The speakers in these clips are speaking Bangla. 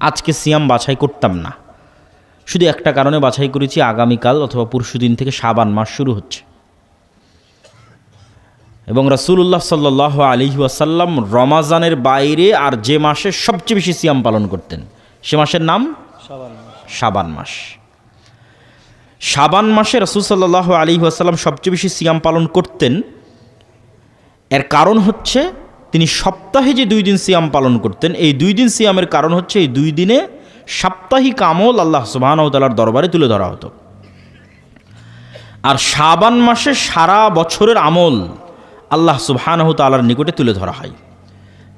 আজকে সিয়াম বাছাই করতাম না। শুধু একটা কারণে বাছাই করেছি আগামীকাল অথবা পরশু দিন থেকে সাবান মাস শুরু হচ্ছে। এবং রাসূলুল্লাহ সাল্লাহ আলী ওয়াসাল্লাম রমাজানের বাইরে আর যে মাসে সবচেয়ে বেশি সিয়াম পালন করতেন সে মাসের নাম? সাবান মাস। সাবান মাসে। রসুল সাল্লাহ আলী ওয়াসাল্লাম সবচেয়ে বেশি সিয়াম পালন করতেন। এর কারণ হচ্ছে তিনি সপ্তাহে যে দুই দিন সিয়াম পালন করতেন, এই দুই দিন সিয়ামের কারণ হচ্ছে এই দুই দিনে সাপ্তাহিক আমল আল্লাহ সুবাহানতালার দরবারে তুলে ধরা হতো। আর শাবান মাসে সারা বছরের আমল আল্লাহ সুবহানাহু তালার নিকটে তুলে ধরা হয়।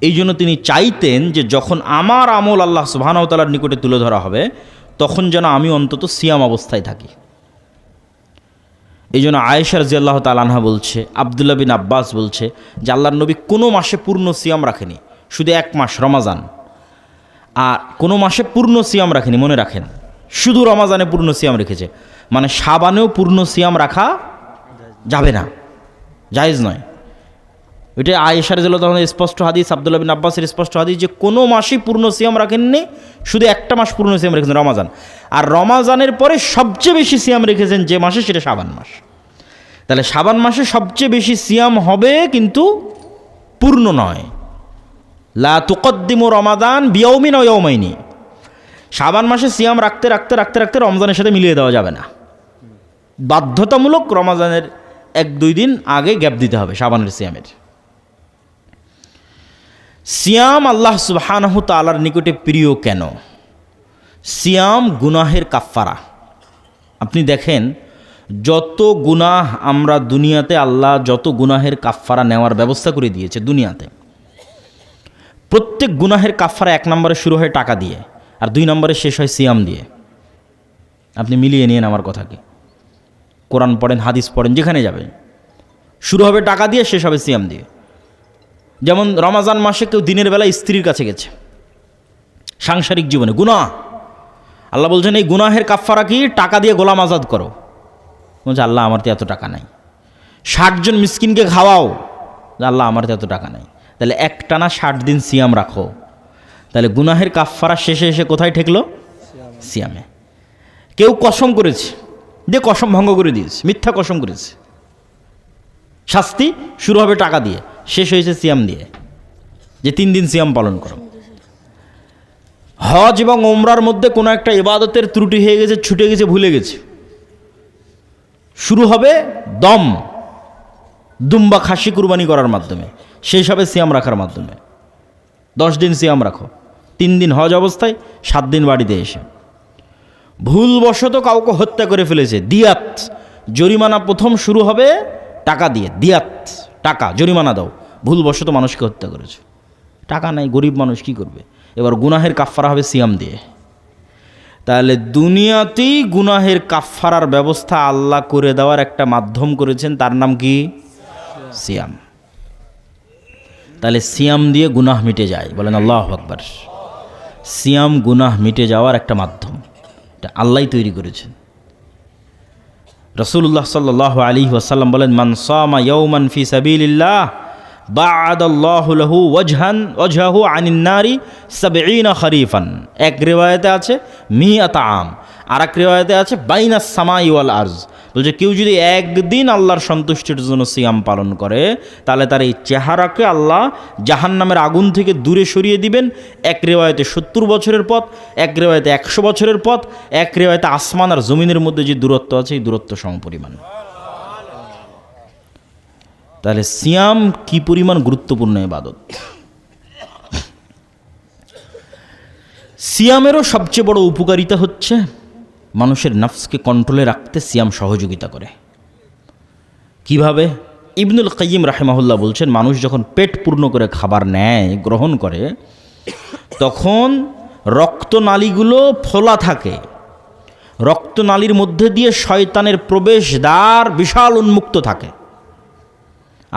এই জন্য তিনি চাইতেন যে যখন আমার আমল আল্লাহ সুবহানাহু তালার নিকটে তুলে ধরা হবে, তখন যেন আমি অন্তত সিয়াম অবস্থায় থাকি। এই জন্য আয়েশার জিয়াল্লাহ তালানহা বলছে আবদুল্লা বিন আব্বাস বলছে যে আল্লাহর নবী কোনো মাসে পূর্ণ সিয়াম রাখেনি, শুধু এক মাস, রমাজান। আর কোনো মাসে পূর্ণ সিয়াম রাখেনি, মনে রাখেন। শুধু রমাজানে পূর্ণ সিয়াম রেখেছে। মানে সাবানেও পূর্ণ সিয়াম রাখা যাবে না, জায়েজ নয়। এটা আয়েশার জেলা তখন স্পষ্ট হাদিস, আবদুল্লাহ বিন আব্বাসের স্পষ্ট হাদিস যে কোনো মাসই পূর্ণ সিয়াম রাখেননি, শুধু একটা মাস পূর্ণ সিয়াম রেখেছেন, রমাজান। আর রমাজানের পরে সবচেয়ে বেশি সিয়াম রেখেছেন যে মাসে, সেটা সাবান মাস। তাহলে সাবান মাসে সবচেয়ে বেশি সিয়াম হবে কিন্তু পূর্ণ নয়। লা তুকদ্দিমু রমাদান বিয়ৌমিন ও ইয়ৌমাইনি সাবান মাসে সিয়াম রাখতে রাখতে রাখতে রাখতে রমজানের সাথে মিলিয়ে দেওয়া যাবে না। বাধ্যতামূলক রমাজানের এক, দুই দিন আগে গ্যাপ দিতে হবে সাবানের সিয়ামের। সিয়াম আল্লাহ সুবাহানহ তালার নিকটে প্রিয় কেন? সিয়াম গুনাহের কাফফারা। আপনি দেখেন, যত গুনাহ আমরা দুনিয়াতে আল্লাহ যত গুনাহের কাফফারা নেওয়ার ব্যবস্থা করে দিয়েছে দুনিয়াতে, প্রত্যেক গুনাহের কাফফারা এক নম্বরে শুরু হয় টাকা দিয়ে আর দুই নম্বরে শেষ হয় সিয়াম দিয়ে। আপনি মিলিয়ে নিন আমার কথাকে। কোরআন পড়েন, হাদিস পড়েন, যেখানে যাবেন। শুরু হবে টাকা দিয়ে, শেষ হবে সিয়াম দিয়ে। যেমন রমাজান মাসে কেউ দিনের বেলা স্ত্রীর কাছে গেছে। সাংসারিক জীবনে, গুনাহ। আল্লাহ বলছেন, এই গুনাহের কাফফারা কি? টাকা দিয়ে গোলাম আজাদ করো। বলছে, আল্লাহ, আমার তো এত টাকা নাই। ষাটজন মিসকিনকে খাওয়াও। আল্লাহ, আমার তো এত টাকা নাই। তাহলে একটানা ষাট দিন সিয়াম রাখো। তাহলে গুনাহের কাফফারা শেষে এসে কোথায় ঠেকলো? সিয়ামে। কেউ কসম করেছে। দিয়ে কসম ভঙ্গ করে দিয়েছে। মিথ্যা কসম করেছে। শাস্তি শুরু হবে টাকা দিয়ে। শেষ হয়েছে সিয়াম দিয়ে। যে তিন দিন সিয়াম পালন করো। হজ এবং ওমরার মধ্যে কোনো একটা ইবাদতের ত্রুটি হয়ে গেছে, ছুটে গেছে, ভুলে গেছে। শুরু হবে দম, দুম্বা খাসি কুরবানি করার মাধ্যমে। সেই সবে সিয়াম রাখার মাধ্যমে। দশ দিন সিয়াম রাখো। তিন দিন হজ অবস্থায়, সাত দিন বাড়িতে এসে। ভুলবশত কাউকে হত্যা করে ফেলেছে, দিয়াত। জরিমানা প্রথম শুরু হবে টাকা দিয়ে, দিয়াত। টাকা, জরিমানা দাও। ভুলবশত মানুষকে হত্যা করেছে। টাকা নাই, গরিব মানুষ কি করবে? এবার গুনাহের কাফফারা হবে সিয়াম দিয়ে। তাহলে দুনিয়াতেই গুনাহের কাফফারার ব্যবস্থা আল্লাহ করে দেওয়ার একটা মাধ্যম করেছেন, তার নাম কি? সিয়াম। তাহলে সিয়াম দিয়ে গুনাহ মিটে যায়। বলেন আল্লাহ আকবার। সিয়াম, গুনাহ মিটে যাওয়ার একটা মাধ্যম। এটা আল্লাহই তৈরি করেছেন। রসুল্লাহ সাল্লাহ আলী ওয়াসাল্লাম বলেন, মান সামা ইয়ৌমান ফি সাবিলিল্লাহ এক আছে মি আম। আর এক আছে কেউ যদি একদিন আল্লাহর সন্তুষ্টির জন্য সিয়াম পালন করে, তাহলে তার এই চেহারাকে আল্লাহ জাহান নামের আগুন থেকে দূরে সরিয়ে দিবেন। এক রেওয়ায়তে সত্তর বছরের পথ, এক রেওয়ায়তে একশো বছরের পথ, এক রেওয়ায়তে আসমান আর জমিনের মধ্যে যে দূরত্ব আছে, এই দূরত্ব সমপরিমাণ। তাহলে সিয়াম কি পরিমাণ গুরুত্বপূর্ণ ইবাদত? সিয়ামেরও সবচেয়ে বড় উপকারিতা হচ্ছে মানুষের নফসকে কন্ট্রোলে রাখতে সিয়াম সহযোগিতা করে। কীভাবে? ইবনুল কাইম রাহেমাহুল্লাহ বলছেন, মানুষ যখন পেট পূর্ণ করে খাবার নেয়, গ্রহণ করে, তখন রক্তনালীগুলো ফোলা থাকে। রক্তনালীর মধ্যে দিয়ে শয়তানের প্রবেশ দ্বার বিশাল উন্মুক্ত থাকে।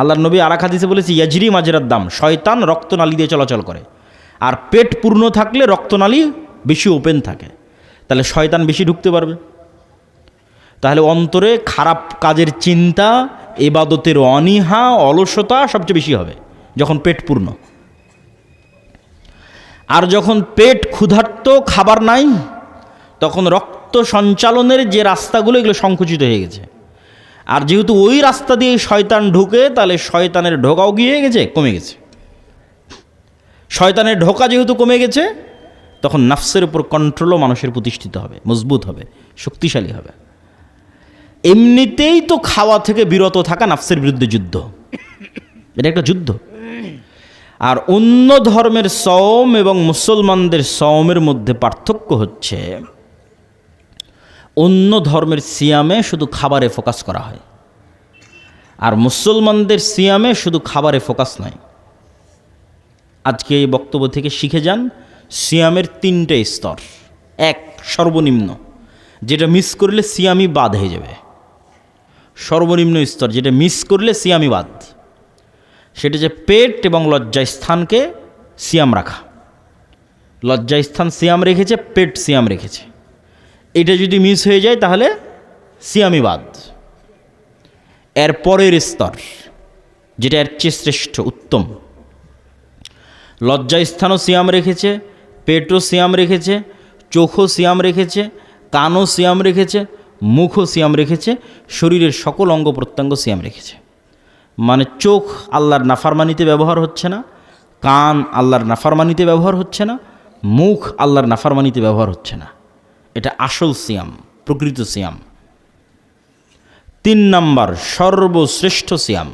আল্লাহর নবী আরাক হাদিসে বলেছে, ইয়াজরি মাজরার দাম, শয়তান রক্তনালী দিয়ে চলাচল করে। আর পেট পূর্ণ থাকলে রক্তনালী বেশি ওপেন থাকে। তাহলে শয়তান বেশি ঢুকতে পারবে। তাহলে অন্তরে খারাপ কাজের চিন্তা, এবাদতের অনীহা, অলসতা সবচেয়ে বেশি হবে, যখন পেট পূর্ণ। আর যখন পেট ক্ষুধার্ত, খাবার নাই, তখন রক্ত সঞ্চালনের যে রাস্তাগুলো, এগুলো সংকুচিত হয়ে গেছে। আর যেহেতু ওই রাস্তা দিয়ে শয়তান ঢুকে, তাহলে শয়তানের ঢোকাও গিয়ে গেছে, কমে গেছে। শয়তানের ঢোকা যেহেতু কমে গেছে, তখন নাফসের উপর কন্ট্রোলও মানুষের প্রতিষ্ঠিত হবে, মজবুত হবে, শক্তিশালী হবে। এমনিতেই তো খাওয়া থেকে বিরত থাকা নাফসের বিরুদ্ধে যুদ্ধ। এটা একটা যুদ্ধ। আর অন্য ধর্মের সওম এবং মুসলমানদের সওমের মধ্যে পার্থক্য হচ্ছে অন্য ধর্মের সিয়ামে শুধু খাবারে ফোকাস করা হয়। আর মুসলমানদের সিয়ামে শুধু খাবারে ফোকাস নয়। আজকে এই বক্তব্য থেকে শিখে যান সিয়ামের তিনটে স্তর। এক, সর্বনিম্ন, যেটা মিস করলে সিয়ামি বাদ হয়ে যাবে। সর্বনিম্ন স্তর, যেটা মিস করলে সিয়ামি বাদ। সেটা যে পেট এবং লজ্জাস্থানকে সিয়াম রাখা। লজ্জাস্থান সিয়াম রেখেছে, পেট সিয়াম রেখেছে। এটা যদি মিস হয়ে যায়, তাহলে সিয়ামি বাদ এর পরের স্তর, যেটা এর চেয়ে শ্রেষ্ঠ, উত্তম। লজ্জাস্থানও সিয়াম রেখেছে, পেটও সিয়াম রেখেছে, চোখও সিয়াম রেখেছে, কানও সিয়াম রেখেছে, মুখও সিয়াম রেখেছে, শরীরের সকল অঙ্গ প্রত্যঙ্গ সিয়াম রেখেছে। মানে চোখ আল্লাহর নাফারমানিতে ব্যবহার হচ্ছে না, কান আল্লাহর নাফারমানিতে ব্যবহার হচ্ছে না, মুখ আল্লাহর নাফারমানিতে ব্যবহার হচ্ছে না। এটা আসল সিয়াম, প্রকৃত সিয়াম। তিন নাম্বার, সর্বশ্রেষ্ঠ সিয়াম।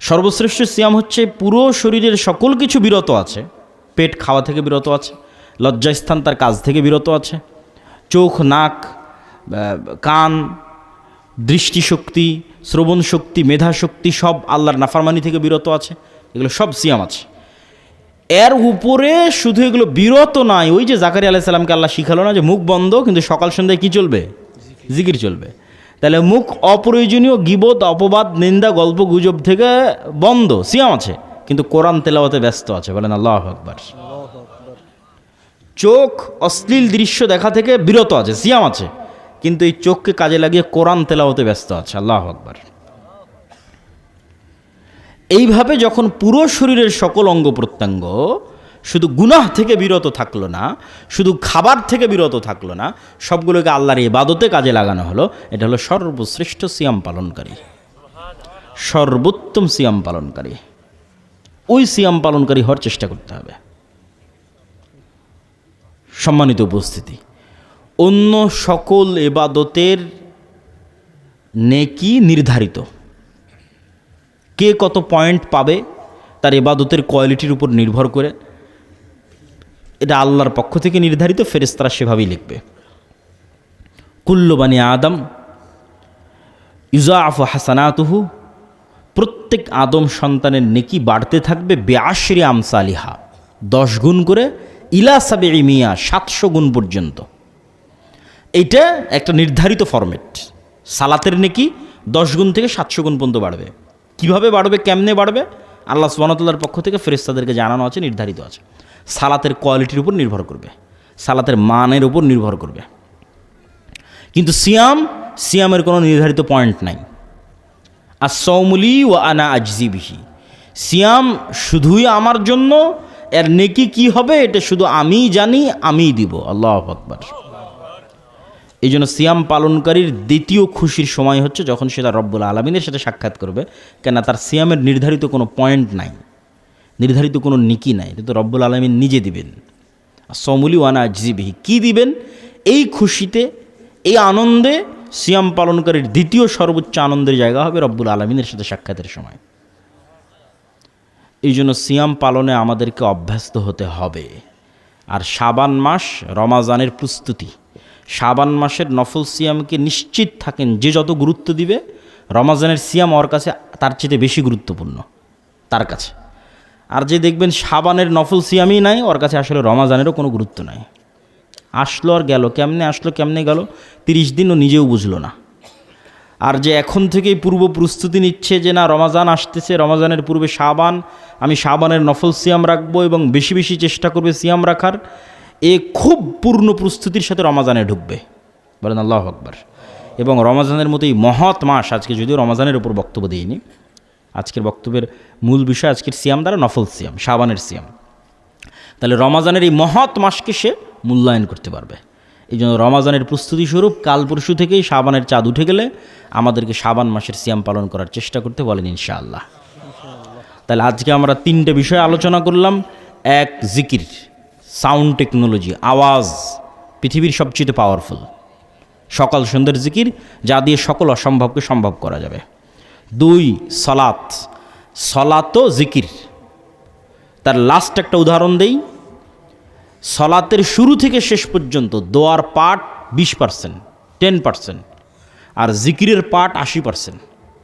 সর্বশ্রেষ্ঠ সিয়াম হচ্ছে পুরো শরীরের সকল কিছু বিরত আছে। পেট খাওয়া থেকে বিরত আছে, লজ্জাস্থান তার কাজ থেকে বিরত আছে, চোখ, নাক কান, দৃষ্টিশক্তি শ্রবণ শক্তি মেধা শক্তি সব আল্লাহর নাফারমানি থেকে বিরত আছে। এগুলো সব সিয়াম আছে। এর উপরে শুধু এগুলো বিরত নাই। ওই যে জাকারি আলাহ সাল্লামকে আল্লাহ শিখালো না যে মুখ বন্ধ, কিন্তু সকাল সন্ধ্যায় কী চলবে? জিকির চলবে। তাহলে মুখ অপ্রয়োজনীয়, গিবত, অপবাদ, নিন্দা, গল্প, গুজব থেকে বন্ধ, সিয়াম আছে। কিন্তু কোরআন তেলাওয়াতে ব্যস্ত আছে। বলেন আল্লাহ আকবার। চোখ অশ্লীল দৃশ্য দেখা থেকে বিরত আছে, সিয়াম আছে। কিন্তু এই চোখকে কাজে লাগিয়ে কোরআন তেলাওয়াতে ব্যস্ত আছে। আল্লাহ আকবার। এইভাবে যখন পুরো শরীরের সকল অঙ্গ প্রত্যঙ্গ, শুধু গুনাহ থেকে বিরত থাকল না, শুধু খাবার থেকে বিরত থাকল না, সবগুলোকে আল্লাহর ইবাদতে কাজে লাগানো হলো, এটা হলো সর্বশ্রেষ্ঠ সিয়াম পালনকারী। সর্বোত্তম সিয়াম পালনকারী। ওই সিয়াম পালনকারী হওয়ার চেষ্টা করতে হবে। সম্মানিত উপস্থিতি, অন্য সকল এবাদতের নেকি নির্ধারিত। কে কত পয়েন্ট পাবে, তার এবাদতের কোয়ালিটির উপর নির্ভর করে। এটা আল্লাহর পক্ষ থেকে নির্ধারিত ফেরেস্তারা সেভাবেই লিখবে। কুল্লবানি আদম ইউজাফ হাসানাতুহু, প্রত্যেক আদম সন্তানের নেকি বাড়তে থাকবে, বেআশরি আমসালিহা, দশ গুণ করে, ইলা সাবে মিয়া, সাতশো গুণ পর্যন্ত। এইটা একটা নির্ধারিত ফরম্যাট সালাতের নেকি দশ গুণ থেকে সাতশো গুণ পর্যন্ত বাড়বে। কীভাবে বাড়বে, কেমনে বাড়বে? আল্লাহ সুবাহতাল্লার পক্ষ থেকে ফেরেস্তাদেরকে জানানো আছে, নির্ধারিত আছে। সালাতের কোয়ালিটির উপর নির্ভর করবে। সালাতের মানের উপর নির্ভর করবে। কিন্তু সিয়াম, সিয়ামের কোনো নির্ধারিত পয়েন্ট নাই। আর সৌমুলি ও আনা আজজিবিহি সিয়াম শুধুই আমার জন্য, এর নেকি কি হবে, এটা শুধু আমিই জানি, আমিই দিব। আল্লাহ আকবার। এই জন্য সিয়াম পালনকারীর দ্বিতীয় খুশির সময় হচ্ছে যখন সে তার রব্বুল আলমিনের সাথে সাক্ষাৎ করবে। কেন তার সিয়ামের নির্ধারিত কোনো পয়েন্ট নাই, নির্ধারিত কোনো নিকি নাই। তো রব্বুল আলমিন নিজে দিবেন। সমুলি ওয়ানা জিবিহি কী দিবেন? এই খুশিতে, এই আনন্দে সিয়াম পালনকারীর দ্বিতীয় সর্বোচ্চ আনন্দের জায়গা হবে রব্বুল আলমিনের সাথে সাক্ষাতের সময়। এই জন্য সিয়াম পালনে আমাদেরকে অভ্যস্ত হতে হবে। আর শাবান মাস রমাজানের প্রস্তুতি। শাবান মাসের নফল সিয়ামকে নিশ্চিত থাকেন যে যত গুরুত্ব দিবে, রমাজানের সিয়াম ওর কাছে তার চেয়ে বেশি গুরুত্বপূর্ণ, তার কাছে। আর যে দেখবেন সাবানের নফল সিয়ামই নাই, ওর কাছে আসলে রমাজানেরও কোনো গুরুত্ব নাই। আসলো আর গেল, কেমনে আসলো, কেমনে গেল, তিরিশ দিন ও নিজেও বুঝলো না। আর যে এখন থেকেই পূর্ব প্রস্তুতি নিচ্ছে যে না, রমাজান আসতেছে, রমাজানের পূর্বে সাবান আমি সাবানের নফল সিয়াম রাখব এবং বেশি বেশি চেষ্টা করবে সিয়াম রাখার এ খুব পূর্ণ প্রস্তুতির সাথে রমাজানে ঢুকবে। বলেন আল্লাহ আকবর। এবং রমাজানের মতোই মহৎ মাস আজকে, যদিও রমাজানের উপর বক্তব্য দিইনি। আজকের বক্তব্যের মূল বিষয় আজকের সিয়াম দ্বারা নফল সিয়াম সাবানের সিয়াম। তাহলে রমাজানের এই মহৎ মাসকে সে মূল্যায়ন করতে পারবে। এই জন্য রমাজানের প্রস্তুতি স্বরূপ কাল পরশু থেকেই সাবানের চাঁদ উঠে গেলে আমাদেরকে সাবান মাসের সিয়াম পালন করার চেষ্টা করতে বলেন ইনশাআল্লাহ। তাহলে আজকে আমরা তিনটে বিষয় আলোচনা করলাম। এক, জিকির। সাউন্ড টেকনোলজি, আওয়াজ, পৃথিবীর সবচেয়ে পাওয়ারফুল সকাল সন্ধ্যের জিকির, যা দিয়ে সকল অসম্ভবকে সম্ভব করা যাবে। দুই সলাত সলাতও জিকির। তার লাস্ট একটা উদাহরণ দেই। সলাতের শুরু থেকে শেষ পর্যন্ত দোয়ার পাঠ বিশ পার্সেন্ট টেন পার্সেন্ট আর জিকিরের পাঠ আশি পার্সেন্ট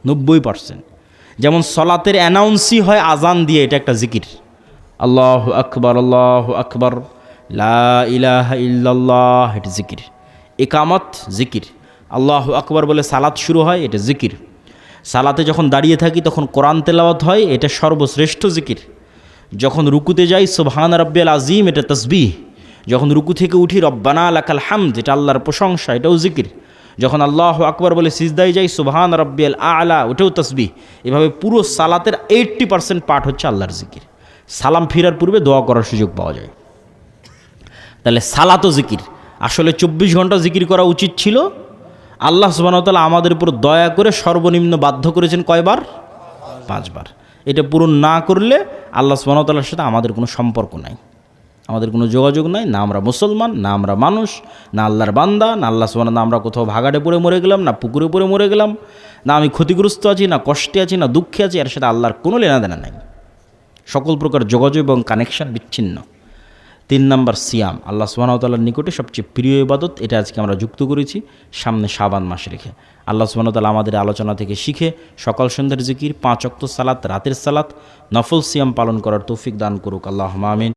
নব্বই পার্সেন্ট যেমন সলাতের অ্যানাউন্সই হয় আজান দিয়ে, এটা একটা জিকির। আল্লাহ আকবর আল্লাহ আকবর, লা ইলাহা ইল্লাল্লাহ, এটা জিকির। একামত জিকির। আল্লাহ আকবর বলে সালাত শুরু হয়, এটা জিকির। সালাতে যখন দাঁড়িয়ে থাকি, তখন কোরআন তেলাওয়াত হয়, এটা সর্বশ্রেষ্ঠ জিকির। যখন রুকুতে যাই, সুবহান রব্বিয়াল আজিম এটা তসবিহ। যখন রুকু থেকে উঠি, রব্বানা লাকাল হামদ, এটা আল্লাহর প্রশংসা, এটাও জিকির। যখন আল্লাহ আকবর বলে সিজদাই যাই, সুবহান রব্বিয়াল আলা, ওটাও তসবিহ। এভাবে পুরো সালাতের এইট্টি পার্সেন্ট পাঠ হচ্ছে আল্লাহর জিকির। সালাম ফিরার পূর্বে দোয়া করার সুযোগ পাওয়া যায়। তাহলে সালাতো জিকির। আসলে চব্বিশ ঘণ্টা জিকির করা উচিত ছিল। আল্লাহ সুবাহতালা আমাদের উপর দয়া করে সর্বনিম্ন বাধ্য করেছেন কয়বার? পাঁচবার। এটা পূরণ না করলে আল্লাহ সুবাহতাল্লার সাথে আমাদের কোনো সম্পর্ক নাই। আমাদের কোনো যোগাযোগ নাই। না আমরা মুসলমান, না আমরা মানুষ, না আল্লাহর বান্দা, না আল্লাহ সুবাহ আমরা কোথাও ভাগাটে পড়ে মরে গেলাম, না পুকুরে পড়ে মরে গেলাম, না আমি ক্ষতিগ্রস্ত আছি, না কষ্টে আছি, না দুঃখে আছি, এর সাথে আল্লাহর কোনো লেনাদেনা নাই। সকল প্রকার যোগাযোগ এবং কানেকশন বিচ্ছিন্ন। তিন নম্বর সিয়াম, আল্লাহ সুবাহতাল্লার নিকটে সবচেয়ে প্রিয় ইবাদত, এটা আজকে আমরা যুক্ত করেছি সামনে সাবান মাস রেখে। আল্লাহ সুবাহতাল্লাহ আমাদের আলোচনা থেকে শিখে সকাল সন্ধ্যার জিকির, পাঁচ অক্ত সালাত, রাতের সালাত, নফল সিয়াম পালন করার তৌফিক দান করুক। আল্লাহ মামিন